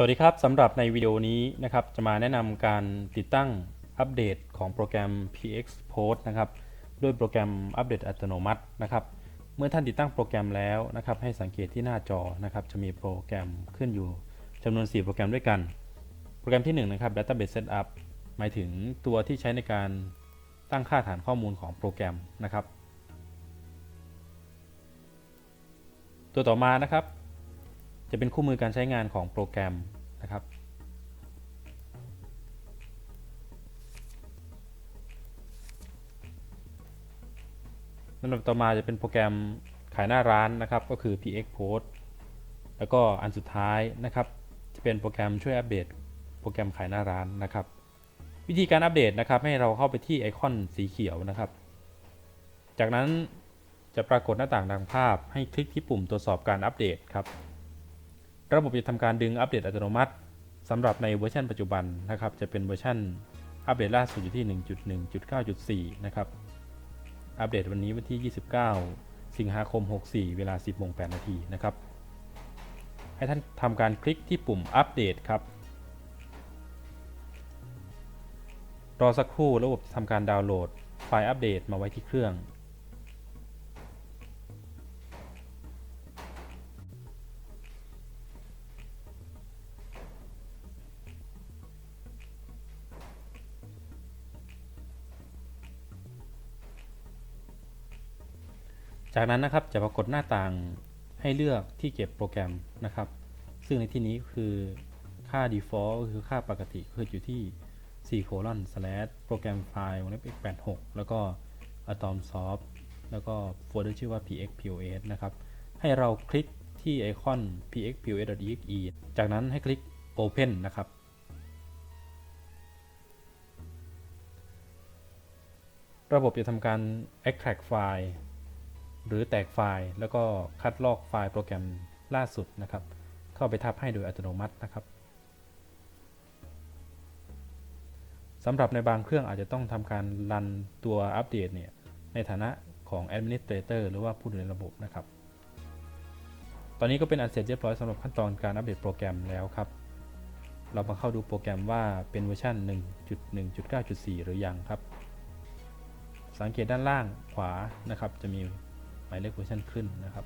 สวัสดีครับสำหรับในวิดีโอนี้นะครับจะมาแนะนำการติดตั้งอัปเดตของโปรแกรม PX Post นะครับด้วยโปรแกรมอัปเดตอัตโนมัตินะครับเมื่อท่านติดตั้งโปรแกรมแล้วนะครับให้สังเกตที่หน้าจอนะครับจะมีโปรแกรมขึ้นอยู่จำนวน 4 โปรแกรมด้วยกัน โปรแกรมที่ 1 นะครับ Database Setup หมายถึงตัวที่ใช้ในการตั้งค่าฐานข้อมูลของโปรแกรมนะครับ ตัวต่อมานะครับจะเป็นคู่มือการใช้งานของโปรแกรม นะครับ ลำดับต่อมาจะเป็นโปรแกรมขายหน้าร้านนะครับ ก็คือ PX Post แล้วก็อันสุดท้ายนะครับ จะเป็นโปรแกรมช่วยอัปเดต โปรแกรมขายหน้าร้านนะครับ วิธีการอัปเดตนะครับให้เราเข้าไปที่ไอคอนสีเขียวนะครับ จากนั้นจะปรากฏหน้าต่างดังภาพให้คลิกที่ปุ่มตรวจสอบการอัปเดตครับ ระบบจะทำการดึงอัปเดตอัตโนมัติ สำหรับในเวอร์ชันปัจจุบันนะครับจะเป็นเวอร์ชันอัปเดตล่าสุดอยู่ที่ 1.1.9.4 นะครับ อัปเดตวันนี้วันที่ 29 สิงหาคม 64 เวลา 10โมง8นาทีนะครับ ให้ท่านทำการคลิกที่ปุ่มอัปเดตครับ รอสักครู่ระบบจะทำการดาวน์โหลดไฟล์อัปเดตมาไว้ที่เครื่อง จากนั้นนะครับจะปรากฏหน้าต่างให้เลือกที่เก็บโปรแกรมนะครับ ซึ่งในที่นี้คือค่า default ก็คือค่าปกติคืออยู่ที่4 colon slash โปรแกรมไฟล์วงเล็บ x86 แล้วก็ atom soft แล้วก็โฟลเดอร์ชื่อว่า pxpos นะครับ ให้เราคลิกที่ไอคอน pxpos.exe จากนั้นให้คลิก open นะครับ ระบบจะทำการ extract ไฟล์ หรือแตกไฟล์ แล้วก็คัดลอกไฟล์โปรแกรมล่าสุดนะครับ เข้าไปทับให้โดยอัตโนมัตินะครับสำหรับในบางเครื่องอาจจะต้องทำการรันตัวอัปเดตเนี่ยในฐานะของ Administrator หรือว่าผู้ดูแลระบบนะครับ ตอนนี้ก็เป็นอันเสร็จเรียบร้อยสำหรับขั้นตอนการอัปเดตโปรแกรมแล้วครับ เรามาเข้าดูโปรแกรมว่าเป็นเวอร์ชัน 1.1.9.4 หรือยังครับ สังเกตด้านล่างขวานะครับจะมี หมายเลขเวอร์ชันขึ้นนะครับ